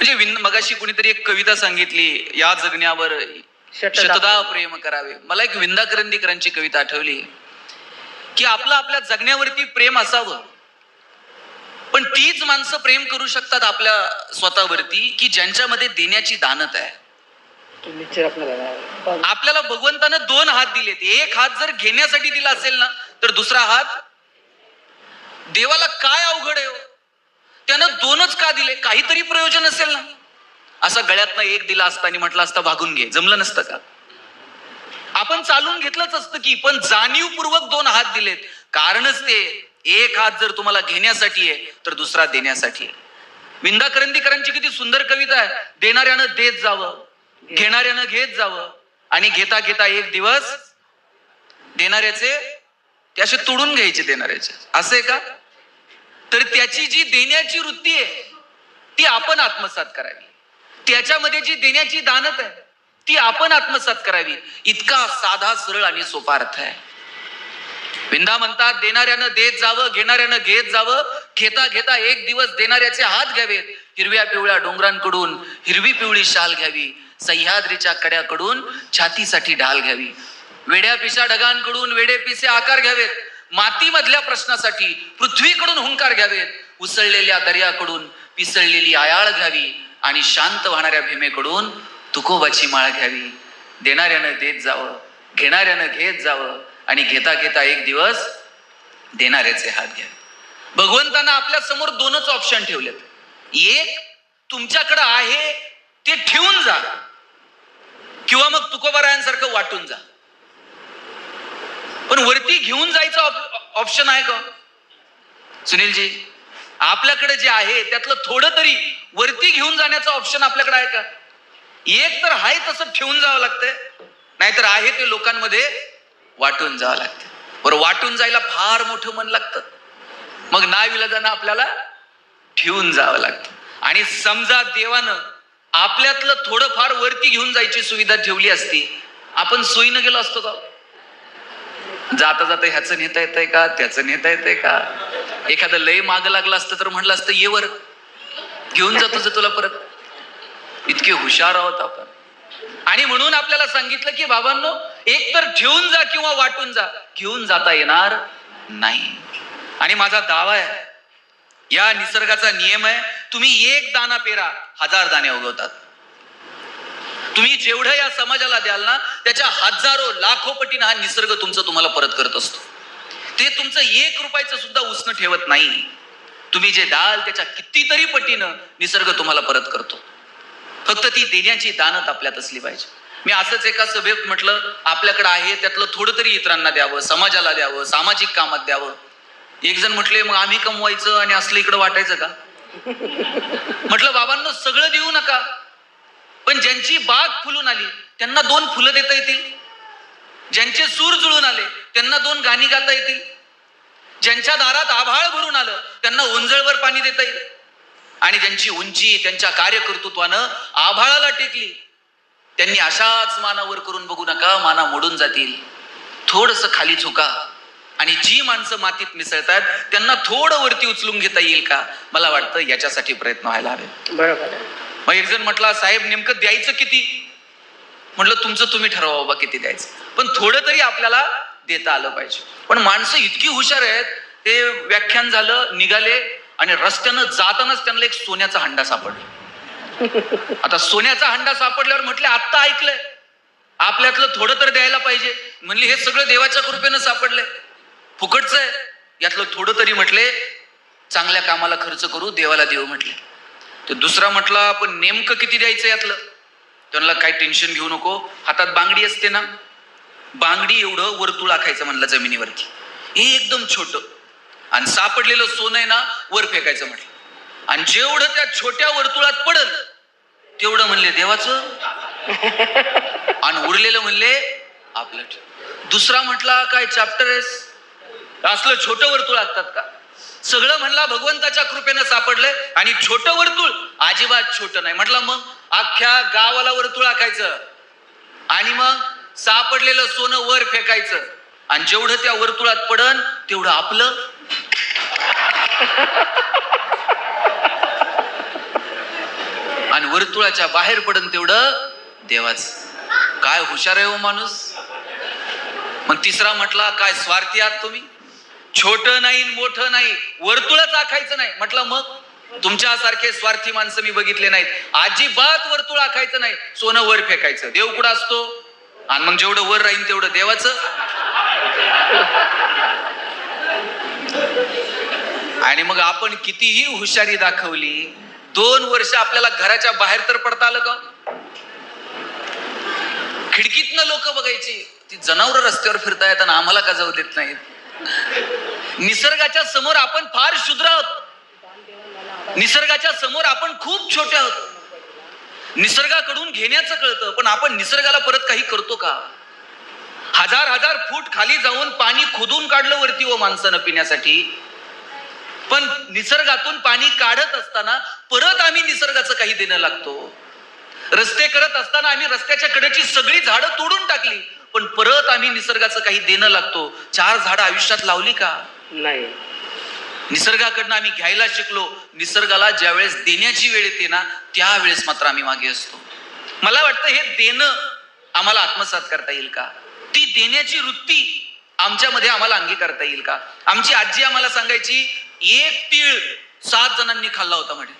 म्हणजे विन मगाशी कुणीतरी एक कविता सांगितली या जगण्यावर शतदा. प्रेम करावे. मला एक विंदा करंदीकरांची कविता आठवली की आपलं आपल्या जगण्यावरती प्रेम असावं. पण तीच माणसं प्रेम करू शकतात आपल्या स्वतःवरती की ज्यांच्यामध्ये देण्याची दानत आहे. आपल्याला भगवंतानं दोन हात दिलेत. एक हात जर घेण्यासाठी दिला असेल ना तर दुसरा हात देवाला काय अवघड आहे हो? त्यानं दोनच का दिले? काहीतरी प्रयोजन असेल ना. असा गळ्यातनं एक दिला असता आणि म्हटलं असता भागून घे. जमलं नसतं का? आपण चालून घेतलंच असतं की पण जाणीवपूर्वक दोन हात दिलेत. कारणच ते एक हात जर तुम्हाला घेण्यासाठी आहे तर दुसरा देण्यासाठी आहे. विंदा करंदीकरांची किती सुंदर कविता आहे. देणाऱ्यानं देत जावं घेणाऱ्यानं घेत जावं आणि घेता घेता एक दिवस देणाऱ्याचे ते असे तोडून घ्यायचे देणाऱ्याचे. असे का? तर त्याची जी देण्याची वृत्ती आहे ती आपण आत्मसात करावी. त्याच्यामध्ये जी देण्याची दानत आहे ती आपण आत्मसात करावी. इतका साधा सरळ आणि सोपा अर्थ आहे. विंदा म्हणतात देणाऱ्यानं देत जावं घेणाऱ्यानं घेत जावं. घेता घेता एक दिवस देणाऱ्याचे हात घ्यावेत. हिरव्या पिवळ्या डोंगरांकडून हिरवी पिवळी शाल घ्यावी. सह्याद्रीच्या कड्याकडून छातीसाठी ढाल घ्यावी. वेड्या पिशा ढगांकडून वेडे पिसे आकार घ्यावेत. मातीमधल्या प्रश्नासाठी पृथ्वीकडून हुंकार घ्यावेत उसळलेल्या दर्याकडून पिसळलेली आयाळ घ्यावी आणि शांत वाहणाऱ्या भीमेकडून तुकोबाची माळ घ्यावी. देणाऱ्यानं देत जावं घेणाऱ्यानं घेत जावं आणि घेता घेता एक दिवस देणाऱ्याचे हात घ्यावे. भगवंतांना आपल्यासमोर दोनच ऑप्शन ठेवलेत. एक तुमच्याकडे आहे ते ठेवून जा. किंवा मग तुकोबारायांसारखं वाटून जा. पण वरती घेऊन जायचं ऑप्शन आहे का? सुनीलजी आपल्याकडे जे आहे त्यातलं थोडं तरी वरती घेऊन जाण्याचं ऑप्शन आपल्याकडे आहे का? एक तर आहे तसं ठेवून जावं लागतंय नाहीतर आहे ते लोकांमध्ये वाटून जावं लागतं बरं वाटून जायला फार मोठं मन लागतं. मग नाविलाजानं आपल्याला ठेवून जावं लागतं. आणि समजा देवानं आपल्यातलं थोडंफार वरती घेऊन जायची सुविधा ठेवली असती आपण सोयीनं गेलो असतो का? जाता जाता ह्याचं नेता येतंय का? त्याचं नेता येतंय का? एखादं लय माग लागलं असतं तर म्हणलं असतं येवर घेऊन जातो तुझं तुला परत. इतके हुशार आहोत आपण. आणि म्हणून आपल्याला सांगितलं की बाबांनो एक तर ठेवून जा किंवा वाटून जा. घेऊन जाता येणार नाही. आणि माझा दावा आहे या निसर्गाचा नियम आहे तुम्ही एक दाना पेरा हजार दाणे उगवतात. तुम्ही जेवढं या समाजाला द्याल ना त्याच्या हजारो लाखो पटीनं हा निसर्ग तुमचं तुम्हाला परत करत असतो. ते तुमचं एक रुपयाचं सुद्धा उसणं ठेवत नाही. तुम्ही जे द्याल त्याच्या कितीतरी पटीनं निसर्ग तुम्हाला परत करतो. फक्त ती देण्याची दानत आपल्यात असली पाहिजे. मी असंच एका सभेत म्हटलं आपल्याकडे आहे त्यातलं थोडं तरी इतरांना द्यावं समाजाला द्यावं सामाजिक कामात द्यावं. एक जण म्हटले मग आम्ही कमवायचं आणि असलं इकडं वाटायचं का? म्हटलं बाबांना सगळं पण ज्यांची बाग फुलून आली त्यांना दोन फुलं देता येतील. ज्यांचे सूर जुळून आले त्यांना दोन गाणी गाता येतील. ज्यांच्या दारात आभाळ भरून आलं त्यांना ओंजळवर पाणी देता येईल. आणि ज्यांची उंची त्यांच्या कार्यकर्तृत्वानं आभाळाला टेकली त्यांनी अशाच मानावर करून बघू नका माना मोडून जातील. थोडस खाली झुका. आणि जी माणसं मातीत मिसळतात त्यांना थोडं वरती उचलून घेता येईल का? मला वाटतं याच्यासाठी प्रयत्न व्हायला हवे. बरोबर मग एक जण म्हटला साहेब नेमकं द्यायचं किती? म्हटलं तुमचं तुम्ही ठरवा बाबा किती द्यायचं. पण थोडं तरी आपल्याला देता आलं पाहिजे. पण माणसं इतकी हुशार आहेत ते व्याख्यान झालं निघाले आणि रस्त्यानं जातानाच त्यांना एक सोन्याचा हंडा सापडला. आता सोन्याचा हंडा सापडल्यावर म्हटले आत्ता ऐकलंय. आपल्यातलं थोडं तर द्यायला पाहिजे. म्हणले हे सगळं देवाच्या कृपेनं सापडलंय. फुकटचं आहे. यातलं थोडं तरी म्हटले चांगल्या कामाला खर्च करू देवाला देऊ म्हटले. तर दुसरा म्हटला पण नेमकं किती द्यायचं यातलं? त्यांना काही टेन्शन घेऊ नको. हातात बांगडी असते ना बांगडी एवढं वर्तुळ आखायचं म्हणलं जमिनीवरती. हे एकदम छोट. आणि सापडलेलं सोनं आहे ना वर फेकायचं म्हटलं. आणि जेवढं त्या छोट्या वर्तुळात पडल तेवढं म्हणले देवाचं. आणि उरलेलं म्हणले आपलं दुसरा म्हटला काय चॅप्टर आहेस? असलं छोटं वर्तुळ आखतात का? सगळं म्हणला भगवंताच्या कृपेनं सापडलंय. आणि छोटं वर्तुळ अजिबात छोट नाही. म्हटलं मग अख्ख्या गावाला वर्तुळ आखायचं. आणि मग सापडलेलं सोनं वर फेकायचं. आणि जेवढं त्या वर्तुळात पडन तेवढं आपलं. आणि आणि वर्तुळाच्या बाहेर पडन तेवढं देवाच. काय हुशार आहे हो माणूस? मग तिसरा म्हटला काय स्वार्थी आहात तुम्ही? छोट नाही मोठं नाही वर्तुळच आखायचं नाही. म्हटलं मग? तुमच्यासारखे स्वार्थी माणसं मी बघितले नाहीत. अजिबात वर्तुळ आखायचं नाही. सोनं वर फेकायचं. देव कुठं असतो? आणि मग जेवढं वर राहील तेवढं देवाचं. आणि मग आपण कितीही हुशारी दाखवली दोन वर्ष आपल्याला घराच्या बाहेर तर पडता आलं का? खिडकीतनं लोक बघायची. ती जनावर रस्त्यावर फिरतायत आणि आम्हाला का जाऊ देत नाहीत. निसर्गाच्या समोर आपण फार शुद्र आहोत. निसर्गाच्या समोर आपण खूप छोटे आहोत. निसर्गाकडून घेण्याचं कळतं पण आपण निसर्गाला परत काही करतो का? हजार हजार फूट खाली जाऊन पाणी खोदून काढलं वरती व माणसानं पिण्यासाठी. पण निसर्गातून पाणी काढत असताना परत आम्ही निसर्गाचं काही देणं लागतो. रस्ते करत असताना आम्ही रस्त्याच्या कडेची सगळी झाडं तोडून टाकली पण परत आम्ही निसर्गाचं काही देणं लागतो. चार झाडं आयुष्यात लावली का? नाही. निसर्गाकडनं आम्ही घ्यायला शिकलो निसर्गाला ज्या वेळेस देण्याची वेळ येते ना त्यावेळेस मात्र आम्ही मागे असतो. मला वाटतं हे देणं आम्हाला आत्मसात करता येईल का? ती देण्याची वृत्ती आमच्यामध्ये आम्हाला अंगीकारता येईल का? आमची आजी आम्हाला सांगायची एक तीळ सात जणांनी खाल्ला होता म्हणे.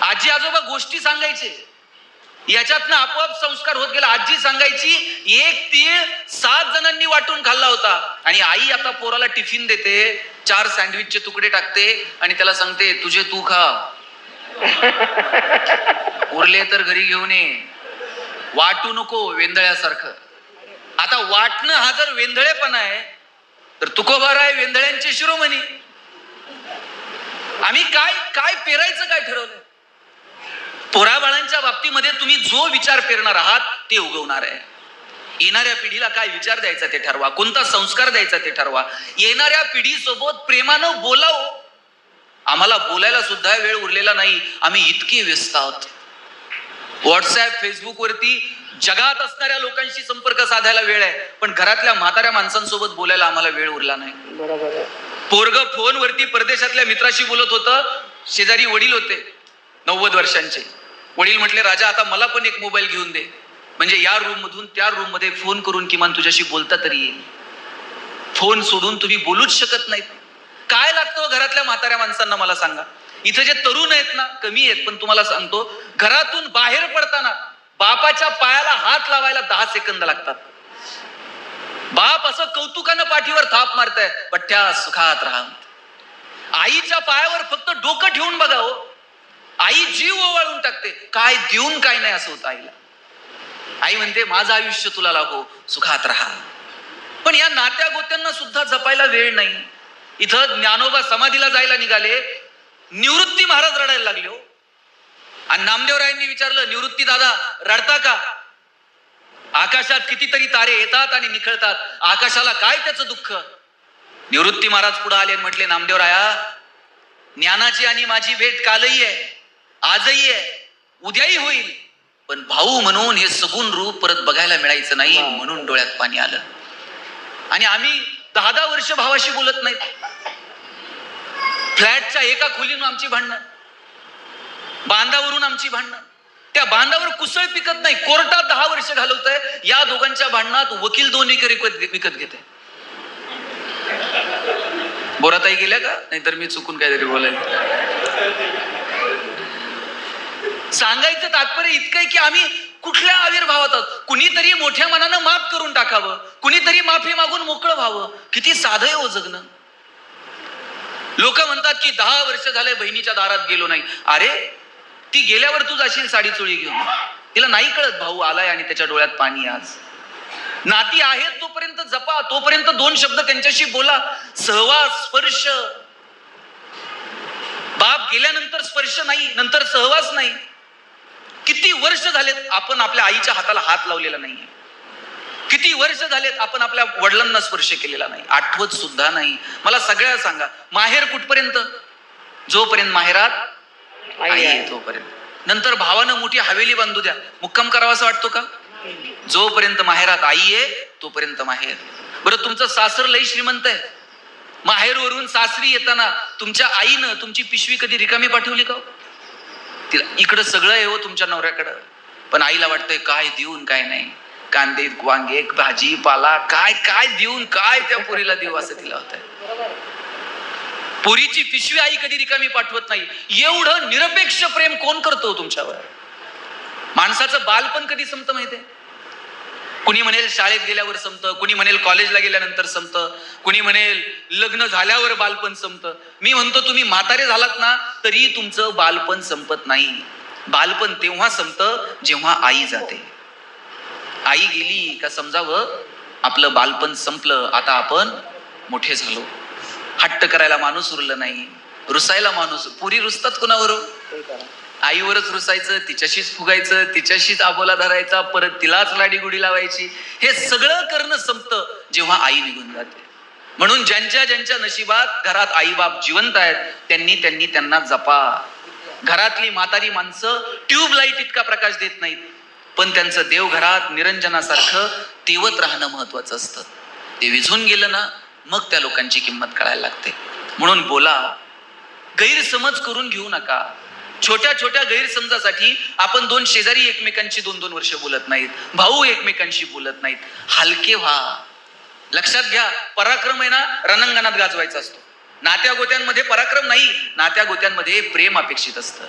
आजी आजोबा गोष्टी सांगायचे. याच्यातनं आपोआप संस्कार होत गेला. आजी सांगायची एक तीळ सात जणांनी वाटून खाल्ला होता. आणि आई आता पोराला टिफिन देते चार सँडविचचे तुकडे टाकते आणि त्याला सांगते तुझे तू खा. उरले तर घरी घेऊन ये. वाटू नको वेंदळ्यासारखं आता वाटणं हा जर वेंधळेपणा आहे तर तुकोबार आहे वेंधळ्यांचे शिरोमणी. आम्ही काय काय पेरायचं काय ठरवलं पोराबाळांच्या बाबतीमध्ये तुम्ही जो विचार पेरणार आहात ते उगवणार आहे. येणाऱ्या पिढीला काय विचार द्यायचा ते ठरवा. कोणता संस्कार द्यायचा ते ठरवा. येणाऱ्या पिढीसोबत प्रेमानं बोलावं. आम्हाला बोलायला सुद्धा वेळ उरलेला नाही. आम्ही इतके व्यस्त आहोत. व्हॉट्सअप फेसबुक वरती जगात असणाऱ्या लोकांशी संपर्क साधायला वेळ आहे. पण घरातल्या म्हाताऱ्या माणसांसोबत बोलायला आम्हाला वेळ उरला नाही. पोरग फोनवरती परदेशातल्या मित्राशी बोलत होतं. शेजारी वडील होते. नव्वद वर्षांचे. वडील म्हटले राजा आता मला पण एक मोबाईल घेऊन दे. म्हणजे या रूम मधून त्या रूममध्ये फोन करून किमान तुझ्याशी बोलता तरी येईल. फोन सोडून तुम्ही बोलूच शकत नाहीत. काय लागतं हो घरातल्या म्हाताऱ्या माणसांना मला सांगा. इथं जे तरुण आहेत ना कमी आहेत पण तुम्हाला सांगतो घरातून बाहेर पडताना बापाच्या पायाला हात लावायला दहा सेकंद लागतात. बाप असं कौतुकानं पाठीवर थाप मारताय पठ्या सुखात राहा. आईच्या पायावर फक्त डोकं ठेवून बघा हो. आई जीव ओवाळून टाकते. काय देऊन काय नाही असं होतं आईला. आई म्हणते माझं आयुष्य तुला लागो सुखात राहा. पण या नात्या गोत्यांना सुद्धा जपायला वेळ नाही. इथं ज्ञानोबा समाधीला जायला निघाले. निवृत्ती महाराज रडायला लागले हो. आणि नामदेवरायांनी विचारलं निवृत्ती दादा रडता का? आकाशात कितीतरी तारे येतात आणि निखळतात. आकाशाला काय त्याचं दुःख? निवृत्ती महाराज पुढे आले म्हटले नामदेवराया ज्ञानाची आणि माझी भेट कालही आहे. आजही आहे. उद्याही होईल. पण भाऊ म्हणून हे सगुण रूप परत बघायला मिळायचं नाही. म्हणून डोळ्यात पाणी आलं. आणि आम्ही दहा दहा वर्ष भावाशी बोलत नाहीत फ्लॅटच्या एका खोलीनं आमची भांडणं. बांधावरून आमची भांडणं. त्या बांधावर कुसळ पिकत नाही. कोर्टात दहा वर्ष घालवत आहे या दोघांच्या भांडणात वकील दोन एकर विकत विकत घेते बोराताई गेल्या का? नाहीतर मी चुकून काहीतरी बोलायला सांगायचं तात्पर्य इतकं आहे की आम्ही कुठल्या आविर्भावात आहोत? कुणीतरी मोठ्या मनानं माफ करून टाकावं. कुणीतरी माफी मागून मोकळं व्हावं. किती साधं हो जगणं. लोक म्हणतात की दहा वर्ष झाले बहिणीच्या दारात गेलो नाही. अरे ती गेल्यावर तू जाशील साडी चोळी घेऊन. तिला नाही कळत भाऊ आलाय आणि त्याच्या डोळ्यात पाणी आज. नाती आहेत तोपर्यंत जपा. तोपर्यंत दोन शब्द त्यांच्याशी बोला. सहवास स्पर्श. बाप गेल्यानंतर स्पर्श नाही नंतर सहवास नाही. किती वर्ष झालेत आपण आपल्या आईच्या हाताला हात लावलेला नाहीये. किती वर्ष झालेत आपण आपल्या वडिलांना स्पर्श केलेला नाही. आठवत सुद्धा नाही. मला सगळ्या सांगा माहेर कुठपर्यंत? जोपर्यंत माहेरात आई तोपर्यंत. नंतर भावानं मोठी हवेली बांधू द्या. मुक्काम करावा असं वाटतो का? जोपर्यंत माहेरात आई आहे तोपर्यंत माहेर. बरं तुमचं सासर लई श्रीमंत आहे. माहेरवरून सासरी येताना तुमच्या आईनं तुमची पिशवी कधी रिकामी पाठवली का हो? तिला इकडं सगळं आहे हो तुमच्या नवऱ्याकडं. पण आईला वाटतंय काय देऊन काय नाही. कांदे वांगे भाजी पाला काय काय देऊन काय त्या पुरीला देऊ असं तिला होतंय. पुरीची पिशवी आई कधी रिकामी पाठवत नाही. एवढं निरपेक्ष प्रेम कोण करतो तुमच्यावर? माणसाचं बालपण कधी संपतं माहितीये? कुणी म्हणेल शाळेत गेल्यावर संपतं कुणी म्हणेल कॉलेजला गेल्यानंतर संपतं कुणी म्हणेल लग्न झाल्यावर बालपण संपतं. मी म्हणतो तुम्ही म्हातारे झालात ना तरी तुमचं बालपण संपत नाही. बालपण तेव्हा संपतं जेव्हा आई जाते. आई गेली का समजावं? आपलं बालपण संपलं आता आपण मोठे झालो. हट्ट करायला माणूस उरलं नाही. रुसायला माणूस पुरी रुसतात कुणावर आईवरच रुसायचं तिच्याशीच फुगायचं तिच्याशीच आबोला धरायचा परत तिलाच लाडीगुडी लावायची. हे सगळं करणं संपतं जेव्हा आई निघून जाते. म्हणून ज्यांच्या ज्यांच्या नशिबात घरात आई बाप जिवंत आहेत त्यांनी त्यांनी त्यांना जपा. घरातली म्हातारी माणसं ट्यूबलाईट इतका प्रकाश देत नाहीत. पण त्यांचं देवघरात निरंजनासारखं तेवत राहणं महत्वाचं असतं. ते विझून गेलं ना मग त्या लोकांची किंमत कळायला लागते. म्हणून बोला गैरसमज करून घेऊ नका. छोट्या छोट्या गैरसमजासाठी आपण दोन शेजारी एकमेकांशी दोन दोन वर्ष बोलत नाहीत. भाऊ एकमेकांशी बोलत नाहीत. हलके व्हा. लक्षात घ्या पराक्रम आहे ना रणांगणात गाजवायचा असतो. नात्या गोत्यांमध्ये पराक्रम नाही नात्या गोत्यांमध्ये प्रेम अपेक्षित असतं.